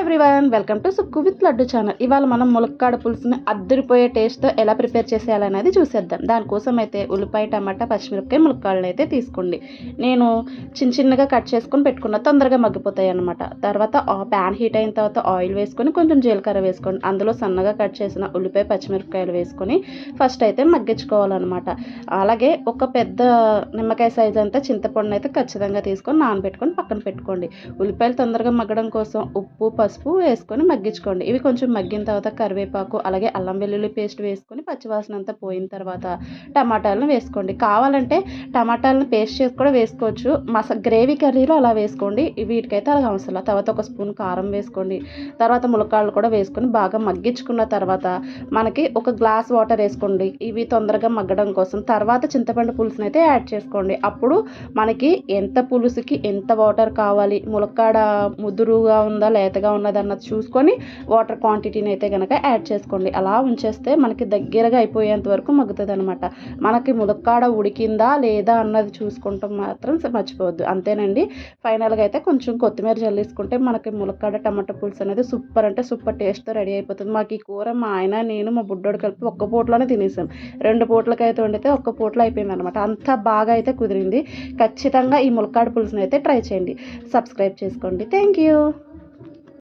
Everyone welcome to Sukku with Laddu channel ఇవాళ మనం ములక్కాడ పులుసుని అద్దరిపోయే టేస్ట్తో ఎలా ప్రిపేర్ చేసేయాలనేది చూసేద్దాం. దానికోసం అయితే ఉల్లిపాయ టమాటా పచ్చిమిరపకాయ ములక్కాడలు అయితే తీసుకోండి. నేను చిన్న చిన్నగా కట్ చేసుకొని పెట్టుకున్న తొందరగా మగ్గిపోతాయి అనమాట తర్వాత ప్యాన్ హీట్ అయిన తర్వాత ఆయిల్ వేసుకొని కొంచెం జీలకర్ర వేసుకోండి. అందులో సన్నగా కట్ చేసిన ఉల్లిపాయ పచ్చిమిరపకాయలు వేసుకొని ఫస్ట్ అయితే మగ్గించుకోవాలన్నమాట. అలాగే ఒక పెద్ద నిమ్మకాయ సైజ్ అంతా చింతపండు అయితే ఖచ్చితంగా తీసుకొని నానబెట్టుకొని పక్కన పెట్టుకోండి. ఉల్లిపాయలు తొందరగా మగ్గడం కోసం ఉప్పు పసుపు వేసుకొని మగ్గించుకోండి. ఇవి కొంచెం మగ్గిన తర్వాత కరివేపాకు అలాగే అల్లం వెల్లుల్లి పేస్ట్ వేసుకొని పచ్చివాసన అంతా పోయిన తర్వాత టమాటాలను వేసుకోండి. కావాలంటే టమాటాలను పేస్ట్ చేసి కూడా వేసుకోవచ్చు. మస గ్రేవీ కర్రీలో అలా వేసుకోండి. వీటికైతే అలా అవసరం తర్వాత ఒక స్పూన్ కారం వేసుకోండి. తర్వాత ములక్కాడలు కూడా వేసుకొని బాగా మగ్గించుకున్న తర్వాత మనకి ఒక గ్లాస్ వాటర్ వేసుకోండి. ఇవి తొందరగా మగ్గడం కోసం. తర్వాత చింతపండు పులుసుని అయితే యాడ్ చేసుకోండి. అప్పుడు మనకి ఎంత పులుసుకి ఎంత వాటర్ కావాలి? ములక్కాడ ముదురుగా ఉందా? లేతగా ఉన్నది ఉన్నదన్నది చూసుకొని వాటర్ క్వాంటిటీని అయితే కనుక యాడ్ చేసుకోండి. అలా ఉంచేస్తే మనకి దగ్గరగా అయిపోయేంత వరకు మగ్గుతుంది అనమాట మనకి ములక్కాడ ఉడికిందా లేదా అన్నది చూసుకుంటాం మాత్రం మర్చిపోవద్దు. అంతేనండి. ఫైనల్గా అయితే కొంచెం కొత్తిమీర జల్లేసుకుంటే మనకి ములక్కాడ టమాటా పులుసు అనేది సూపర్ అంటే సూపర్ టేస్ట్తో రెడీ అయిపోతుంది. మాకు ఈ కూర మా ఆయన నేను మా బుడ్డోడు కలిపి ఒక్క పూటలోనే తినేసాం. రెండు పూటలకైతే వండితే ఒక్క పూటలో అయిపోయింది అనమాట అంత బాగా అయితే కుదిరింది. ఖచ్చితంగా ఈ ములక్కాడ పులుసుని అయితే ట్రై చేయండి. సబ్స్క్రైబ్ చేసుకోండి. Thank you